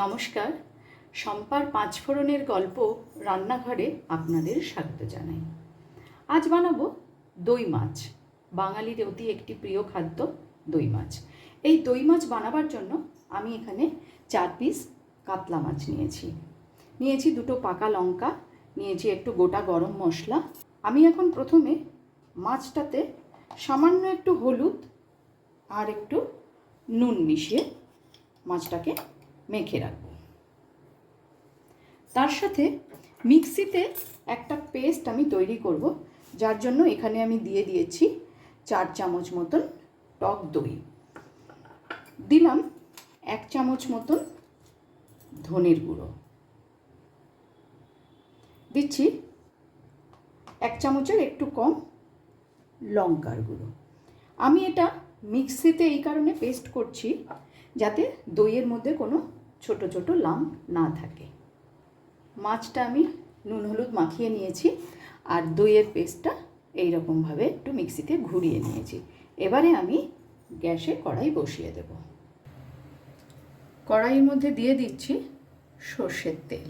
নমস্কার। শম্পার পাঁচফোড়নের গল্প রান্নাঘরে আপনাদের স্বাগত জানাই। আজ বানাবো দই মাছ। বাঙালির অতি একটি প্রিয় খাদ্য দই মাছ। এই দই মাছ বানাবার জন্য আমি এখানে চার পিস কাতলা মাছ নিয়েছি। নিয়েছি দুটো পাকা লঙ্কা, নিয়েছি একটু গোটা গরম মশলা। আমি এখন প্রথমে মাছটাতে সামান্য একটু হলুদ আর একটু নুন মিশিয়ে মাছটাকে মেখে রাখব। তার সাথে মিক্সিতে একটা পেস্ট আমি তৈরি করব, যার জন্য এখানে আমি দিয়ে দিয়েছি চার চামচ মতন টক দই। দিলাম এক চামচ মতন ধনের গুঁড়ো। দিচ্ছি এক চামচের একটু কম লঙ্কার গুঁড়ো। আমি এটা মিক্সিতে এই কারণে পেস্ট করছি, যাতে দইয়ের মধ্যে কোনো ছোট ছোট লাম না থাকে। মাছটা আমি নুন, হলুদ মাখিয়ে নিয়েছি আর দইয়ের পেস্টটা এইরকমভাবে একটু মিক্সিতে ঘুরিয়ে নিয়েছি। এবারে আমি গ্যাসে কড়াই বসিয়ে দেব। কড়াইয়ের মধ্যে দিয়ে দিচ্ছি সর্ষের তেল।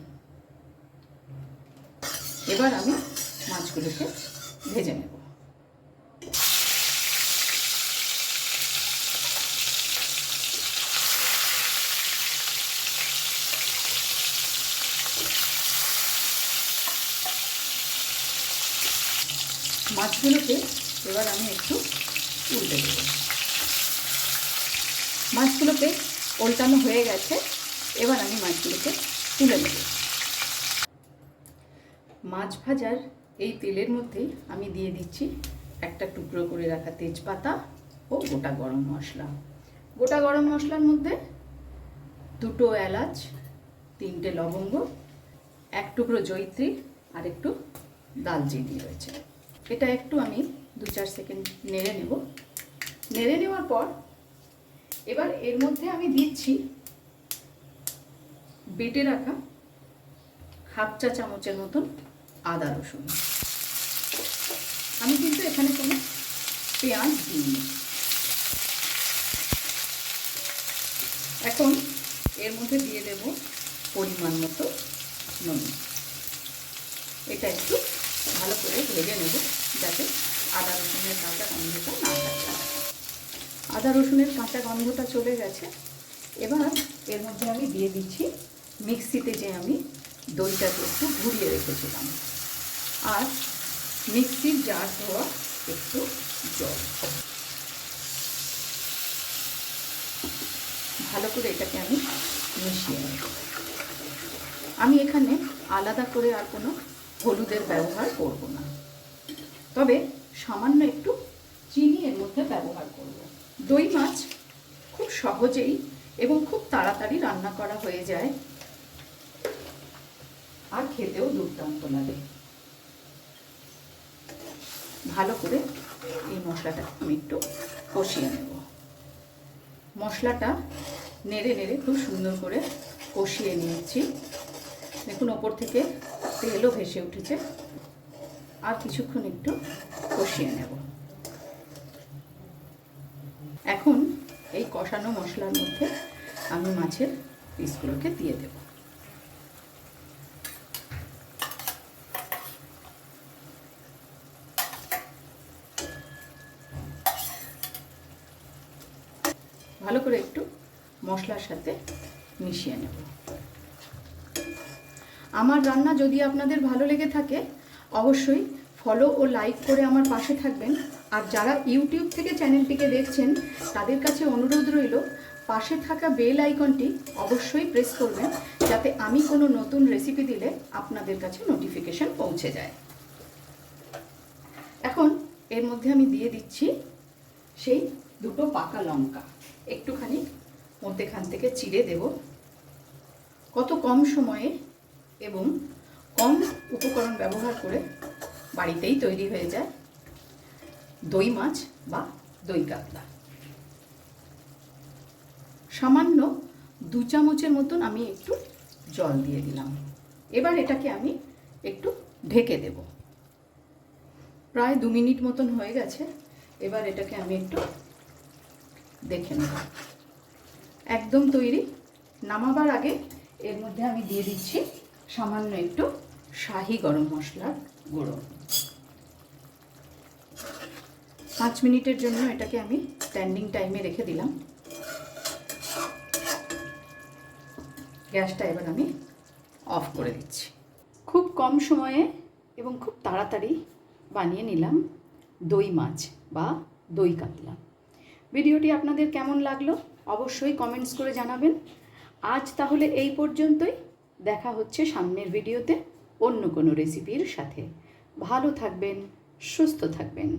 এবার আমি মাছগুলোকে ভেজে নেব। মাছগুলোকে এবার আমি একটু উল্টে দেব। মাছগুলোকে উল্টানো হয়ে গেছে, এবার আমি মাছগুলোকে তুলে নেব। মাছ ভাজার এই তেলের মধ্যেই আমি দিয়ে দিচ্ছি একটা টুকরো করে রাখা তেজপাতা ও গোটা গরম মশলা। গোটা গরম মশলার মধ্যে দুটো এলাচ, তিনটে লবঙ্গ, এক টুকরো জৈত্রী আর একটু দালচিনি রয়েছে। এটা একটু আমি দু চার সেকেন্ড নেড়ে নেব। নেড়ে নেওয়ার পর এবার এর মধ্যে আমি দিচ্ছি বেটে রাখা হাফ চা চামচের মতন আদা রসুন। আমি কিন্তু এখানে কোনো পেঁয়াজ দিইনি। এখন এর মধ্যে দিয়ে দেব পরিমাণ মতো নুন। এটা একটু ভালো করে ভেজে নেব যাতে আদা রসুনের কাঁচা গন্ধটা না থাকে। আদা রসুনের কাঁচা গন্ধটা চলে গেছে। এবার এর মধ্যে আমি দিয়ে দিচ্ছি মিক্সিতে যে আমি দইটাকে একটু ঘুরিয়ে রেখেছিলাম। আর মিক্সির জার ধোয়া একটু জল। ভালো করে এটাকে আমি মিশিয়ে নেব। আমি এখানে আলাদা করে আর কোনো হলুদের ব্যবহার করব না। তবে সামান্য একটু চিনি এর মধ্যে ব্যবহার করব। দই মাছ খুব সহজেই এবং খুব তাড়াতাড়ি রান্না করা হয়ে যায়। আর খেতেও দুর্দান্ত লাগে। ভালো করে এই মশলাটা আমি একটু কষিয়ে নেব। মশলাটা নেড়ে নেড়ে খুব সুন্দর করে কষিয়ে নিয়েছি। দেখুন, ওপর থেকে তেলও ভেসে উঠেছে। আর কিছুক্ষণ একটু কষিয়ে নেব। এখন এই কষানো মশলার মধ্যে আমি মাছের পিসগুলোকে দিয়ে দেব। ভালো করে একটু মশলার সাথে মিশিয়ে নেব। আমার রান্না যদি আপনাদের ভালো লেগে থাকে, অবশ্যই ফলো ও লাইক করে আমার পাশে থাকবেন। আর যারা ইউটিউব থেকে চ্যানেলটিকে দেখছেন, তাদের কাছে অনুরোধ রইল, পাশে থাকা বেল আইকনটি অবশ্যই প্রেস করবেন, যাতে আমি কোনো নতুন রেসিপি দিলে আপনাদের কাছে নোটিফিকেশন পৌঁছে যায়। এখন এর মধ্যে আমি দিয়ে দিচ্ছি সেই দুটো পাকা লঙ্কা। একটুখানি মধ্যেখান থেকে চিড়ে দেব। কত কম সময়ে এবং কম উপকরণ ব্যবহার করে বাড়িতেই তৈরি হয়ে যায় দই মাছ বা দই কাতলা। সামান্য দু চামচের মতন আমি একটু জল দিয়ে দিলাম। এবার এটাকে আমি একটু ঢেকে দেব। প্রায় দু মিনিট মতন হয়ে গেছে। এবার এটাকে আমি একটু দেখে নেব। একদম তৈরি। নামাবার আগে এর মধ্যে আমি দিয়ে দিচ্ছি সামান্য একটু শাহি গরম মশলার গুঁড়ো। পাঁচ মিনিটের জন্য এটাকে আমি স্ট্যান্ডিং টাইমে রেখে দিলাম। গ্যাসটা এবার আমি অফ করে দিচ্ছি। খুব কম সময়ে এবং খুব তাড়াতাড়ি বানিয়ে নিলাম দই মাছ বা দই কাতলা। ভিডিওটি আপনাদের কেমন লাগল অবশ্যই কমেন্টস করে জানাবেন। আজ তাহলে এই পর্যন্তই। দেখা হচ্ছে সামনের ভিডিওতে অন্য কোনো রেসিপির সাথে। ভালো থাকবেন সুস্থ থাকবেন।